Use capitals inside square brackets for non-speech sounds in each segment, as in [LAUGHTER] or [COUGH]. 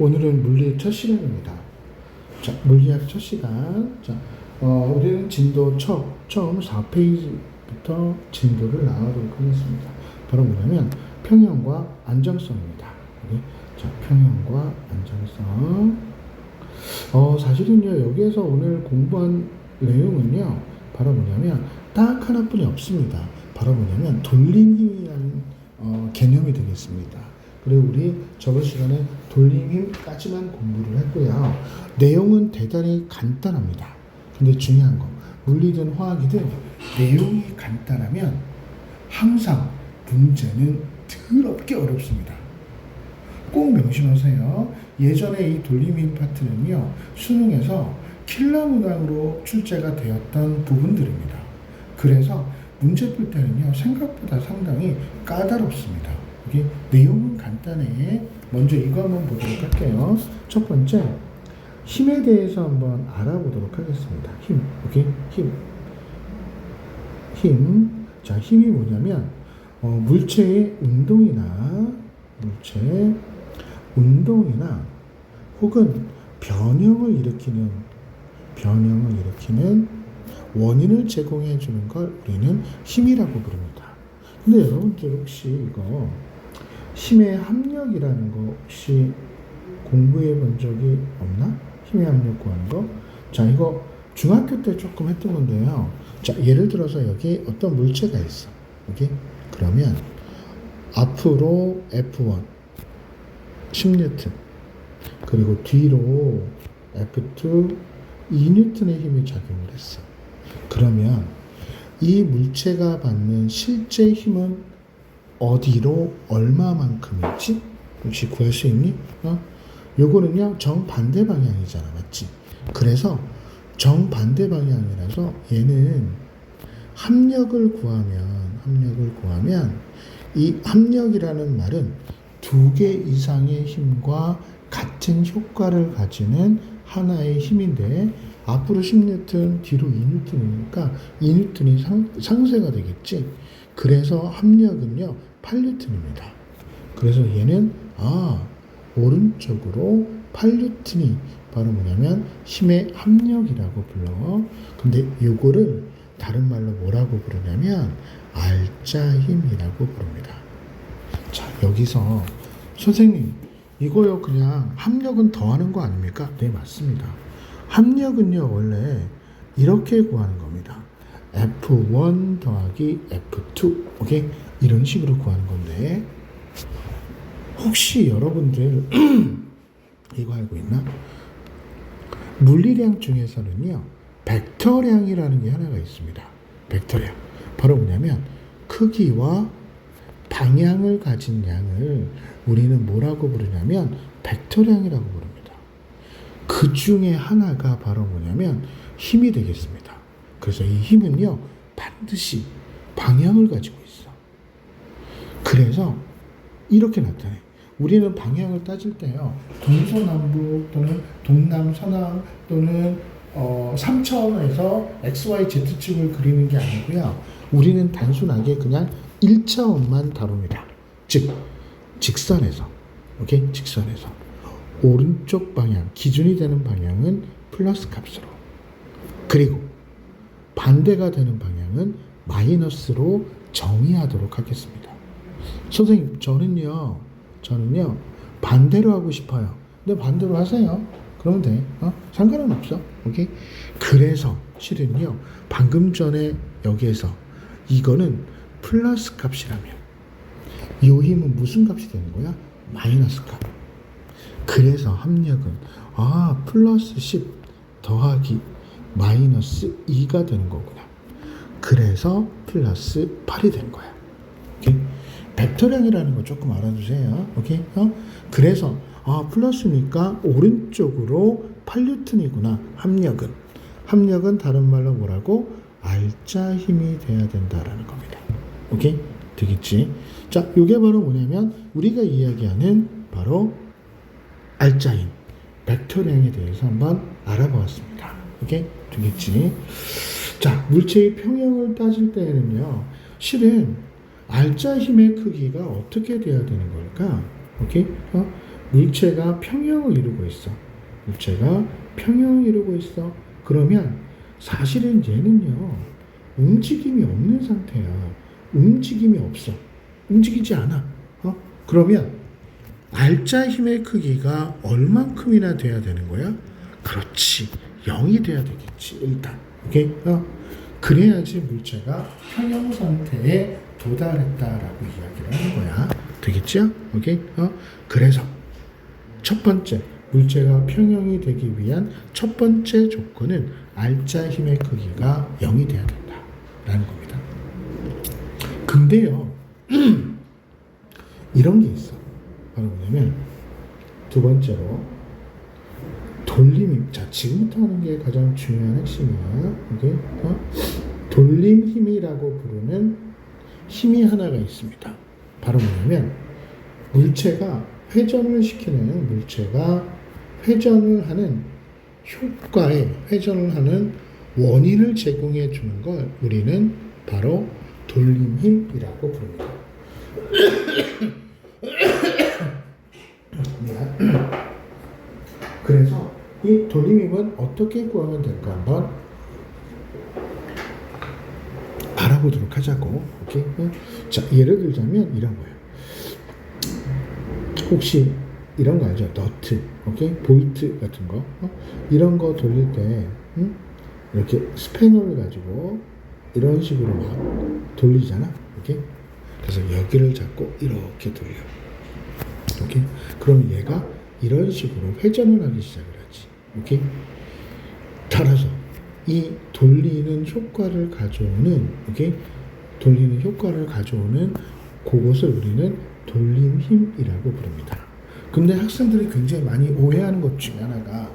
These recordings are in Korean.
오늘은 물리의 첫 시간입니다. 자, 물리학 첫 시간. 자, 어, 우리는 진도 처, 처음 4페이지부터 진도를 나가도록 하겠습니다. 바로 뭐냐면 평형과 안정성입니다. 여기. 자, 평형과 안정성. 어, 사실은요, 여기에서 오늘 공부한 내용은요, 바로 뭐냐면 딱 하나뿐이 없습니다. 바로 뭐냐면 돌림 힘이라는 어, 개념이 되겠습니다. 그리고 우리 저번 시간에 돌림 힘까지만 공부를 했고요. 내용은 대단히 간단합니다. 근데 중요한 거, 물리든 화학이든 내용이 간단하면 항상 문제는 더럽게 어렵습니다. 꼭 명심하세요. 예전에 이 돌림힘 파트는요, 수능에서 킬러 문항으로 출제가 되었던 부분들입니다. 그래서 문제 풀 때는요, 생각보다 상당히 까다롭습니다. 여기 내용은 간단해. 먼저 이거 한번 보도록 할게요. 첫 번째, 힘에 대해서 한번 알아보도록 하겠습니다. 힘, 오케이? 힘. 힘. 자, 힘이 뭐냐면, 어, 물체의 운동이나, 물체의 운동이나, 혹은 변형을 일으키는, 변형을 일으키는 원인을 제공해 주는 걸 우리는 힘이라고 부릅니다. 근데 여러분들 혹시 이거 힘의 합력이라는 거 혹시 공부해 본 적이 없나? 힘의 합력 구하는 거? 자, 이거 중학교 때 조금 했던 건데요. 자, 예를 들어서 여기 어떤 물체가 있어. 여기? 그러면 앞으로 F1 10뉴턴 그리고 뒤로 F2 2뉴턴의 힘이 작용을 했어. 그러면 이 물체가 받는 실제 힘은 어디로 얼마만큼이지? 혹시 구할 수 있니? 어? 요거는요 정반대 방향이잖아 맞지? 그래서 정반대 방향이라서 얘는 합력을 구하면 합력을 구하면 이 합력이라는 말은 두 개 이상의 힘과 같은 효과를 가지는 하나의 힘인데 앞으로 10뉴턴, 뒤로 2뉴턴이니까 2뉴턴이 상, 상쇄가 되겠지. 그래서 합력은요 8뉴턴입니다. 그래서 얘는 아 오른쪽으로 8뉴턴이 바로 뭐냐면 힘의 합력이라고 불러. 근데 요거를 다른 말로 뭐라고 부르냐면 알짜 힘이라고 부릅니다. 자 여기서 선생님 이거요 그냥 합력은 더하는 거 아닙니까? 네 맞습니다. 합력은요 원래 이렇게 구하는 겁니다. F1 더하기 F2 오케이 이런 식으로 구하는 건데 혹시 여러분들 [CLEARS THROAT] 이거 알고 있나? 물리량 중에서는요 벡터량이라는 게 하나가 있습니다. 벡터량 바로 뭐냐면 크기와 방향을 가진 양을 우리는 뭐라고 부르냐면 벡터량이라고 부릅니다. 그 중에 하나가 바로 뭐냐면 힘이 되겠습니다. 그래서 이 힘은요 반드시 방향을 가지고 있어. 그래서 이렇게 나타내. 우리는 방향을 따질 때요 동서남북 또는 동남 서남 또는 어, 3차원에서 x, y, z 축을 그리는 게 아니고요. 우리는 단순하게 그냥 1차원만 다룹니다. 즉 직선에서 오케이 직선에서 오른쪽 방향 기준이 되는 방향은 플러스 값으로 그리고 반대가 되는 방향은 마이너스로 정의하도록 하겠습니다. 선생님 저는요 저는요 반대로 하고 싶어요. 근데 반대로 하세요. 그러면 돼. 어? 상관은 없어. 오케이? 그래서 실은요 방금 전에 여기에서 이거는 플러스 값이라면 이 힘은 무슨 값이 되는 거야? 마이너스 값. 그래서 합력은 아 플러스 10 더하기 마이너스 2가 되는 거구나. 그래서 플러스 8이 된 거야. 벡터량이라는 거 조금 알아두세요. 오케이? 어? 그래서 아 플러스니까 오른쪽으로 8뉴턴이구나. 합력은 합력은 다른 말로 뭐라고 알짜 힘이 돼야 된다라는 겁니다. 오케이? 되겠지? 자, 이게 바로 뭐냐면 우리가 이야기하는 바로 알짜인 벡터량에 대해서 한번 알아보았습니다. 오케이? 되겠지? 자, 물체의 평형을 따질 때에는요, 실은 알짜 힘의 크기가 어떻게 돼야 되는 걸까? 오케이? 어? 물체가 평형을 이루고 있어. 물체가 평형을 이루고 있어. 그러면 사실은 얘는요, 움직임이 없는 상태야. 움직임이 없어. 움직이지 않아. 어? 그러면 알짜 힘의 크기가 얼만큼이나 돼야 되는 거야? 그렇지. 0이 돼야 되겠지. 일단. 오케이? 어? 그래야지 물체가 평형 상태에 도달했다라고 이야기를 하는 거야. 되겠죠? 오케이? 어? 그래서 첫 번째 물체가 평형이 되기 위한 첫 번째 조건은 알짜 힘의 크기가 0이 돼야 된다라는 겁니다. 근데요. [CLEARS THROAT] 이런 게 있어. 바로 뭐냐면 두 번째로 돌림 힘. 자, 지금부터 하는 게 가장 중요한 핵심이야. 오케이? 어? 돌림 힘이라고 부르는 힘이 하나가 있습니다. 바로 뭐냐면 물체가 회전을 시키는 물체가 회전을 하는 효과에 회전을 하는 원인을 제공해 주는 걸 우리는 바로 돌림 힘이라고 부릅니다. [COUGHS] 그래서 이 돌림 힘은 어떻게 구하면 될까 한번 알아보도록 하자고. 오케이? 응? 자, 예를 들자면 이런 거예요. 혹시 이런 거 알죠? 너트, 오케이? 볼트 같은 거. 어? 이런 거 돌릴 때, 응? 이렇게 스패너를 가지고 이런 식으로 막 돌리잖아. 오케이? 그래서 여기를 잡고 이렇게 돌려. 오케이? 그럼 얘가 이런 식으로 회전을 하기 시작을 하지. 오케이? 따라서 이 돌리는 효과를 가져오는 오케이? 돌리는 효과를 가져오는 그것을 우리는 돌림 힘이라고 부릅니다. 근데 학생들이 굉장히 많이 오해하는 것 중에 하나가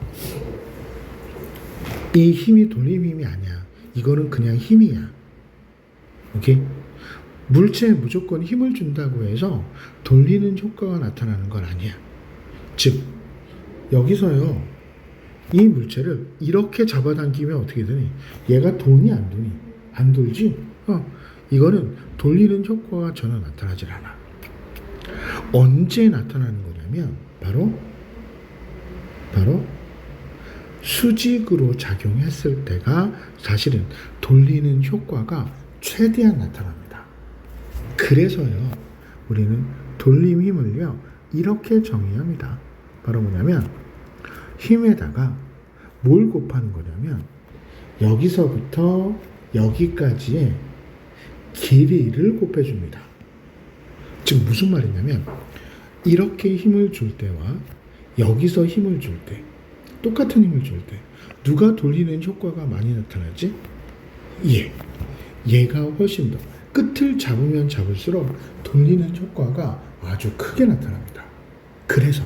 이 힘이 돌림 힘이 아니야. 이거는 그냥 힘이야. 오케이? 물체에 무조건 힘을 준다고 해서 돌리는 효과가 나타나는 건 아니야. 즉, 여기서요, 이 물체를 이렇게 잡아당기면 어떻게 되니? 얘가 돈이 안 도니? 안 돌지? 어, 이거는 돌리는 효과가 전혀 나타나질 않아. 언제 나타나는 거냐면, 바로, 바로 수직으로 작용했을 때가 사실은 돌리는 효과가 최대한 나타납니다. 그래서요, 우리는 돌림 힘을요, 이렇게 정의합니다. 바로 뭐냐면, 힘에다가 뭘 곱하는 거냐면, 여기서부터 여기까지의 길이를 곱해줍니다. 즉, 무슨 말이냐면, 이렇게 힘을 줄 때와 여기서 힘을 줄 때, 똑같은 힘을 줄 때, 누가 돌리는 효과가 많이 나타나지? 얘. 얘가 훨씬 더. 끝을 잡으면 잡을수록 돌리는 효과가 아주 크게 나타납니다. 그래서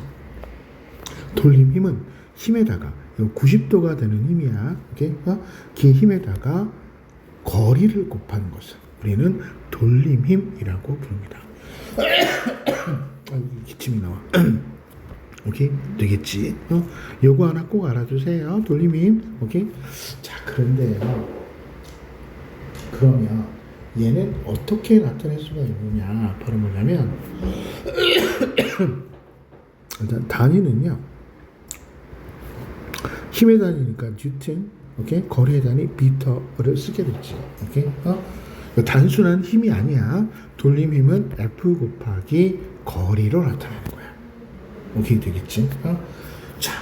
돌림 힘은 힘에다가 90도가 되는 힘이야. 오케이? 어? 긴 힘에다가 거리를 곱하는 것을 우리는 돌림 힘이라고 부릅니다. [COUGHS] 기침이 나와. [COUGHS] 오케이? 되겠지? 어? 요거 하나 꼭 알아두세요. 돌림 힘. 오케이? 자, 그런데요. 그러면 얘는 어떻게 나타낼 수가 있느냐? 바로 뭐냐면 [COUGHS] 일단 단위는요. 힘의 단위니까 뉴턴, 오케이? 거리의 단위 미터를 쓰게 됐지. 오케이? 어? 단순한 힘이 아니야. 돌림 힘은 F 곱하기 거리로 나타내는 거야. 오케이 되겠지? 어? 자,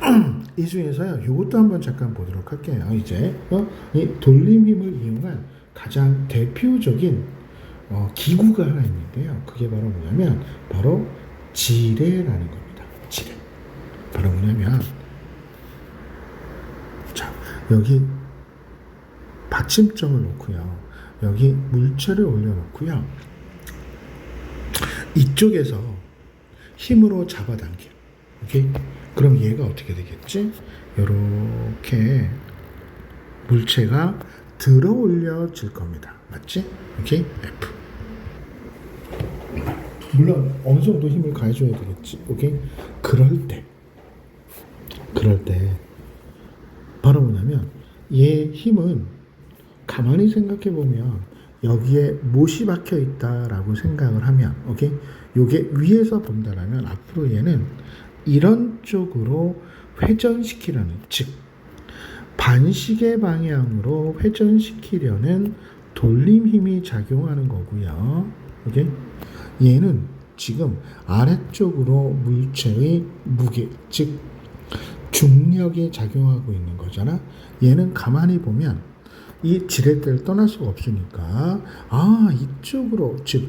[CLEARS THROAT] 이 중에서요, 이것도 한번 잠깐 보도록 할게요. 이제 어? 이 돌림 힘을 이용한 가장 대표적인 어, 기구가 하나 있는데요. 그게 바로 뭐냐면 바로 지뢰라는 겁니다. 지뢰. 바로 뭐냐면 자 여기 받침점을 놓고요. 여기 물체를 올려놓고요. 이쪽에서 힘으로 잡아당겨. 오케이? 그럼 얘가 어떻게 되겠지? 이렇게 물체가 들어 올려질 겁니다. 맞지? 오케이? F. 물론 어느 정도 힘을 가해줘야 되겠지. 오케이? 그럴 때, 그럴 때 바로 뭐냐면 얘 힘은 가만히 생각해 보면 여기에 못이 박혀 있다라고 생각을 하면 오케이 요게 위에서 본다라면 앞으로 얘는 이런 쪽으로 회전시키려는 즉 반시계 방향으로 회전시키려는 돌림 힘이 작용하는 거고요. 오케이? 얘는 지금 아래쪽으로 물체의 무게, 즉 중력이 작용하고 있는 거잖아. 얘는 가만히 보면 이 지렛대를 떠날 수가 없으니까 아 이쪽으로 즉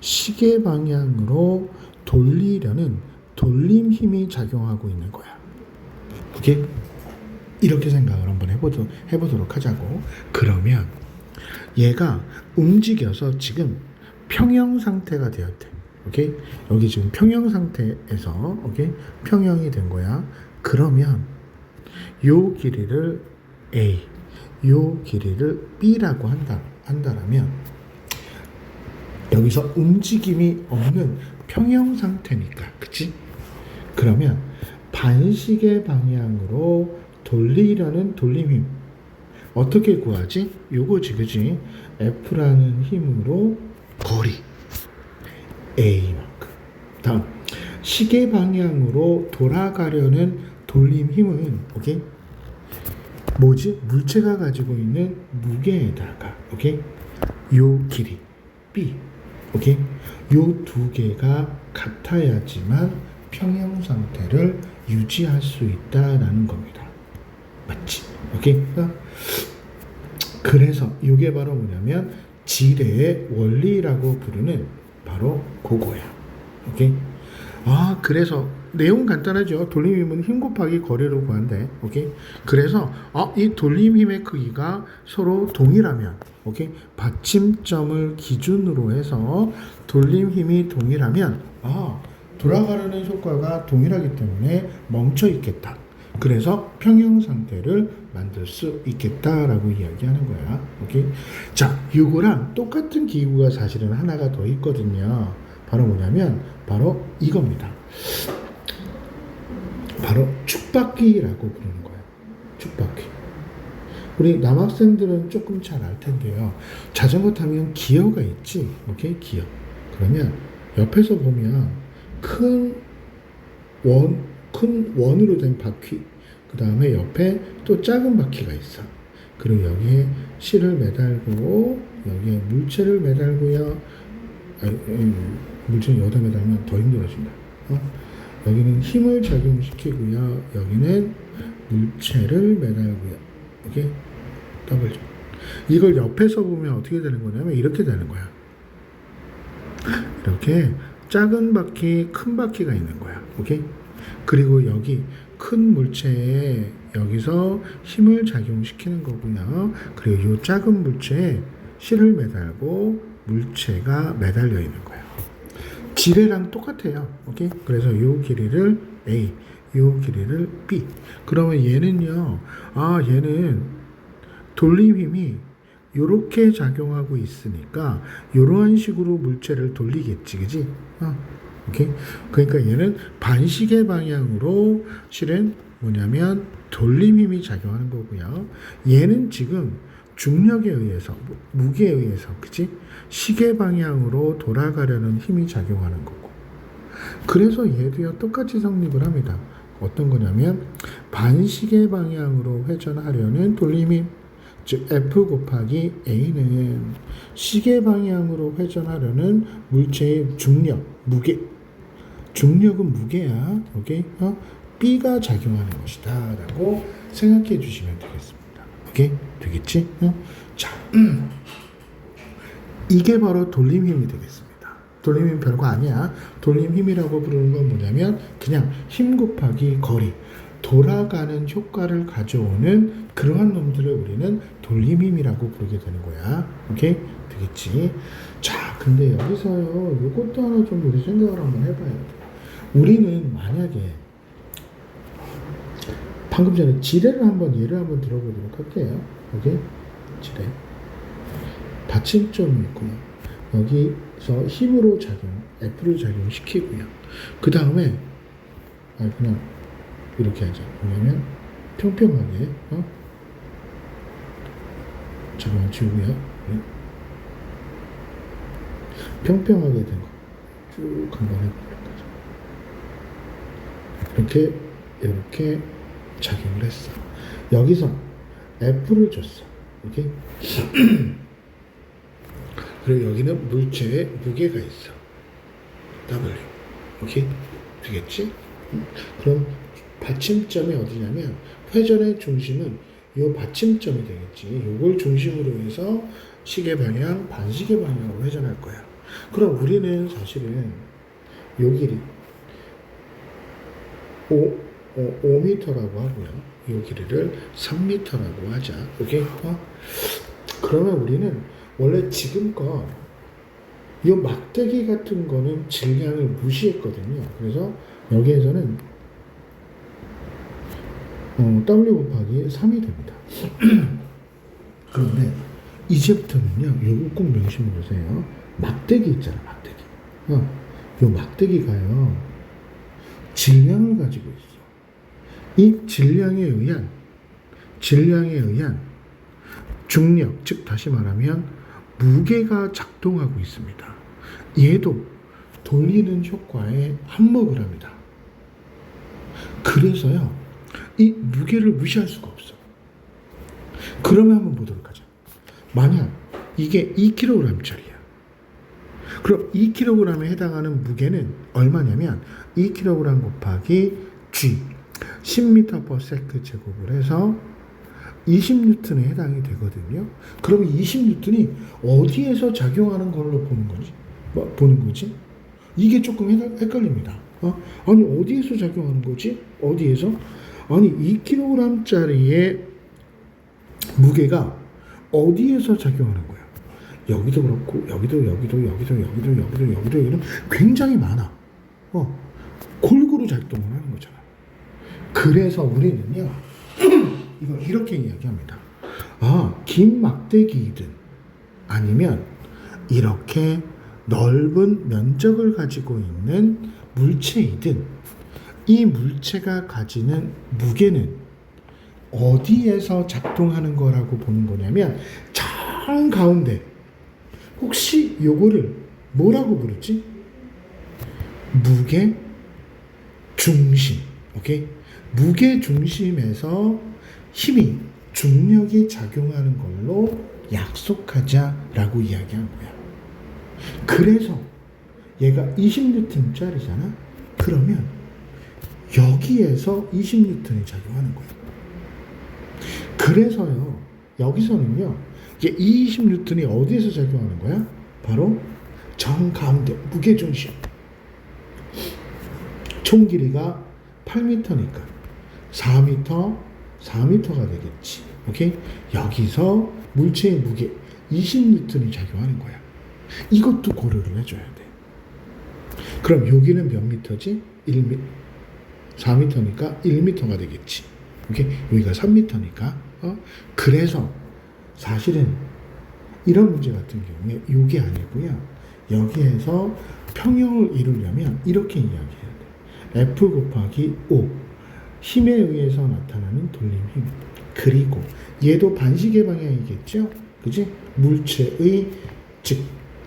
시계 방향으로 돌리려는 돌림 힘이 작용하고 있는 거야. 오케이? 이렇게 생각을 한번 해보도, 해보도록 하자고. 그러면 얘가 움직여서 지금 평형 상태가 되었대. 오케이? 여기 지금 평형 상태에서 오케이? 평형이 된 거야. 그러면 요 길이를 A, 요 길이를 B라고 한다. 한다라면 여기서 움직임이 없는 평형 상태니까. 그치? 그러면 반시계 방향으로 돌리려는 돌림 힘 어떻게 구하지? 요거지 그지? F라는 힘으로 거리 A만큼 다음 시계 방향으로 돌아가려는 돌림 힘은 오케이? 뭐지? 물체가 가지고 있는 무게에다가 오케이? 요 길이 B 오케이? 요 두 개가 같아야지만 평형 상태를 유지할 수 있다라는 겁니다. 맞지? 오케이? 어? 그래서 이게 바로 뭐냐면 지뢰의 원리라고 부르는 바로 그거야. 오케이? 아, 그래서 내용 간단하죠. 돌림 힘은 힘 곱하기 거리로 구한대. 오케이? 그래서 아, 이 돌림 힘의 크기가 서로 동일하면 오케이? 받침점을 기준으로 해서 돌림 힘이 동일하면 아, 돌아가려는 효과가 동일하기 때문에 멈춰 있겠다. 그래서 평형 상태를 만들 수 있겠다라고 이야기하는 거야. 오케이? 자, 이거랑 똑같은 기구가 사실은 하나가 더 있거든요. 바로 뭐냐면 바로 이겁니다. 바로 축바퀴라고 부르는 거예요. 축바퀴. 우리 남학생들은 조금 잘 알 텐데요. 자전거 타면 기어가 있지. 오케이? 기어. 그러면 옆에서 보면 큰 원, 큰 원으로 된 바퀴, 그 다음에 옆에 또 작은 바퀴가 있어. 그리고 여기에 실을 매달고, 여기에 물체를 매달고요. 아, 물체를 여기다 매달면 더 힘들어진다. 어? 여기는 힘을 작용시키고요. 여기는 물체를 매달고요. 이게 더블. 이걸 옆에서 보면 어떻게 되는 거냐면 이렇게 되는 거야. 이렇게 작은 바퀴, 큰 바퀴가 있는 거야. 오케이? 그리고 여기 큰 물체에 여기서 힘을 작용시키는 거고요. 그리고 이 작은 물체에 실을 매달고 물체가 매달려 있는 거예요. 지뢰랑 똑같아요. 오케이? 그래서 이 길이를 A, 이 길이를 B. 그러면 얘는요. 아, 얘는 돌림 힘이 요렇게 작용하고 있으니까 요러한 식으로 물체를 돌리겠지, 그지? 어, 오케이. 그러니까 얘는 반시계 방향으로 실은 뭐냐면 돌림 힘이 작용하는 거고요. 얘는 지금 중력에 의해서 무게에 의해서 그지 시계 방향으로 돌아가려는 힘이 작용하는 거고. 그래서 얘도요 똑같이 성립을 합니다. 어떤 거냐면 반시계 방향으로 회전하려는 돌림 힘. 즉 F 곱하기 A는 시계 방향으로 회전하려는 물체의 중력, 무게. 중력은 무게야. 오케이? 어? B가 작용하는 것이다. 라고 생각해 주시면 되겠습니다. 오케이? 되겠지? 어? 자, 이게 바로 돌림 힘이 되겠습니다. 돌림 힘 별거 아니야. 돌림 힘이라고 부르는 건 뭐냐면 그냥 힘 곱하기 거리. 돌아가는 효과를 가져오는 그러한 놈들을 우리는 돌림 힘이라고 부르게 되는 거야. 오케이? 되겠지? 자, 근데 여기서요, 요것도 하나 좀 우리 생각을 한번 해봐야 돼. 우리는 만약에 방금 전에 지뢰를 한번 예를 한번 들어보도록 할게요. 오케이? 지뢰. 받침점이 있고요. 여기서 힘으로 작용, F를 작용시키고요. 그 다음에, 아, 그냥 이렇게 하자. 왜냐면 평평하게 어? 잠깐만 지우고요. 네. 평평하게 된 거. 쭉 한번 해보는. 이렇게, 이렇게 작용을 했어. 여기서 F를 줬어. 오케이? [CLEARS THROAT] 그리고 여기는 물체의 무게가 있어. W. 오케이? 되겠지? 음. 그럼 받침점이 어디냐면 회전의 중심은 이 받침점이 되겠지. 요걸 중심으로 해서 시계 방향, 반시계 방향으로 회전할 거야. 그럼 우리는 사실은 요 길이 5, 어, 5m라고 하고요. 요 길이를 3m라고 하자. 오케이? 어? 그러면 우리는 원래 지금껏 이 막대기 같은 거는 질량을 무시했거든요. 그래서 여기에서는 어, W 곱하기 3이 됩니다. [CLEARS THROAT] 그런데 이제부터는요, 요거 꼭 명심해 주세요. 막대기 있잖아, 막대기. 어, 요 막대기가요, 질량을 가지고 있어. 이 질량에 의한, 질량에 의한 중력, 즉 다시 말하면 무게가 작동하고 있습니다. 얘도 돌리는 효과에 한몫을 합니다. 그래서요, 이 무게를 무시할 수가 없어. 그러면 한번 보도록 하자. 만약 이게 2kg짜리야. 그럼 2kg에 해당하는 무게는 얼마냐면 2kg 곱하기 g 10m/s 제곱을 해서 20N에 해당이 되거든요. 그러면 20N이 어디에서 작용하는 걸로 보는 거지? 뭐, 보는 거지? 이게 조금 헷갈- 헷갈립니다. 어? 아니 어디에서 작용하는 거지? 어디에서? 아니 2kg짜리의 무게가 어디에서 작용하는 거야? 여기도 그렇고 여기도 여기도 여기도 여기도 여기도 여기도 이런 굉장히 많아. 어 골고루 작동을. 그래서 우리는요 [CLEARS THROAT] 이걸 이렇게 이야기합니다. 아, 긴 막대기이든 아니면 이렇게 넓은 면적을 가지고 있는 물체이든 이 물체가 가지는 무게는 어디에서 작동하는 거라고 보는 거냐면 저 가운데 혹시 요거를 뭐라고 부르지? 무게 중심. 오케이? 무게 중심에서 힘이 중력이 작용하는 걸로 약속하자라고 이야기한 거야. 그래서 얘가 20N짜리잖아. 그러면 여기에서 20N이 작용하는 거야. 그래서요. 여기서는요. 이게 20N이 어디에서 작용하는 거야? 바로 정 가운데 무게 중심. 총 길이가 8m니까 4m, 4m가 되겠지. 오케이? 여기서 물체의 무게 20N이 작용하는 거야. 이것도 고려를 해줘야 돼. 그럼 여기는 몇 미터지? 1m. 4m니까 1m가 되겠지. 오케이? 여기가 3m니까. 어? 그래서 사실은 이런 문제 같은 경우에 이게 아니고요. 여기에서 평형을 이루려면 이렇게 이야기해야 돼. F 곱하기 5. 힘에 의해서 나타나는 돌림 힘. 그리고 얘도 반시계 방향이겠죠? 그지? 물체의 즉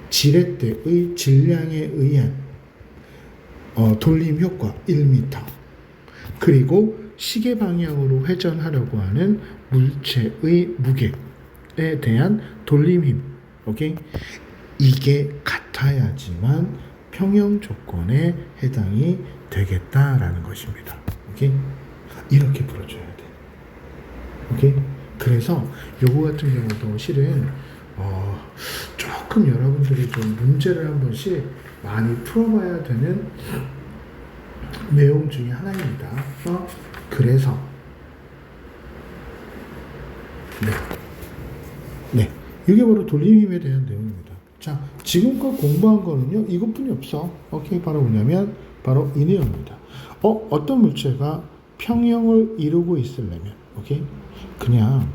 지렛대의 질량에 의한 어, 돌림 효과 1m. 그리고 시계 방향으로 회전하려고 하는 물체의 무게에 대한 돌림 힘. 오케이? 이게 같아야지만 평형 조건에 해당이 되겠다라는 것입니다. 오케이? 이렇게 풀어줘야 돼. 오케이? 그래서 요거 같은 경우도 실은 어, 조금 여러분들이 좀 문제를 한 번씩 많이 풀어봐야 되는 내용 중에 하나입니다. 어? 그래서 네, 네, 이게 바로 돌림힘에 대한 내용입니다. 자, 지금껏 공부한 거는요 이것뿐이 없어. 오케이, 바로 뭐냐면 바로 이 내용입니다. 어, 어떤 물체가 평형을 이루고 있으려면, 오케이, 그냥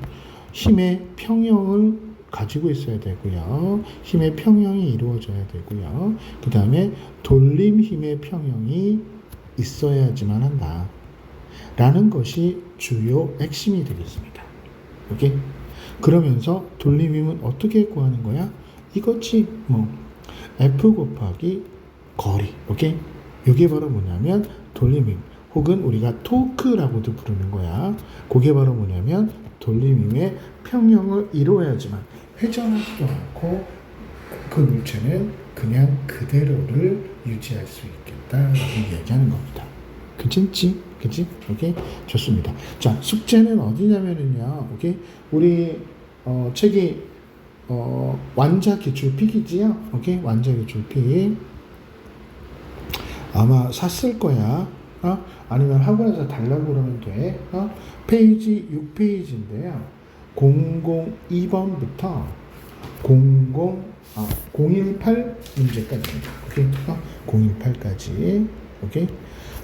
힘의 평형을 가지고 있어야 되고요. 힘의 평형이 이루어져야 되고요. 그 다음에 돌림 힘의 평형이 있어야지만 한다. 라는 것이 주요 핵심이 되겠습니다. 오케이? 그러면서 돌림 힘은 어떻게 구하는 거야? 이것이 뭐 F 곱하기 거리. 오케이? 이게 바로 뭐냐면 돌림 힘 혹은 우리가 토크라고도 부르는 거야. 그게 바로 뭐냐면 돌림힘의 평형을 이루어야지만 회전하지도 않고 그 물체는 그냥 그대로를 유지할 수 있겠다라고 얘기하는 겁니다. 괜찮지? 그치? 오케이? 좋습니다. 자, 숙제는 어디냐면은요, 오케이? 우리, 어, 책이, 어, 완자 기출픽이지요? 오케이? 완자 기출픽. 아마 샀을 거야. 어? 아니면 학원에서 달라고 그러면 돼. 어? 페이지 6페이지인데요. 002번부터 00, 아, 018 문제까지입니다. 오케이? 어? 018까지. 오케이?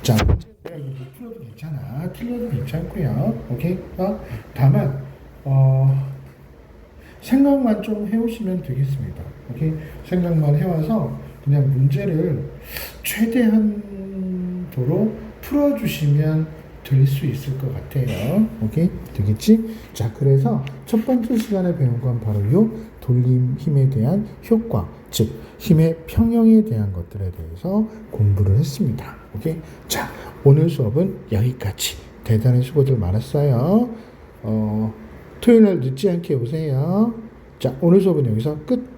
자, 내가 못 풀어도 괜찮아. 틀려도 괜찮고요. 오케이? 어? 다만, 어, 생각만 좀 해오시면 되겠습니다. 오케이? 생각만 해와서 그냥 문제를 최대한 도로 풀어주시면 될 수 있을 것 같아요. 오케이? 되겠지? 자, 그래서 첫 번째 시간에 배운 건 바로 요 돌림 힘에 대한 효과, 즉, 힘의 평형에 대한 것들에 대해서 공부를 했습니다. 오케이? 자, 오늘 수업은 여기까지. 대단히 수고들 많았어요. 어, 토요일 날 늦지 않게 오세요. 자, 오늘 수업은 여기서 끝.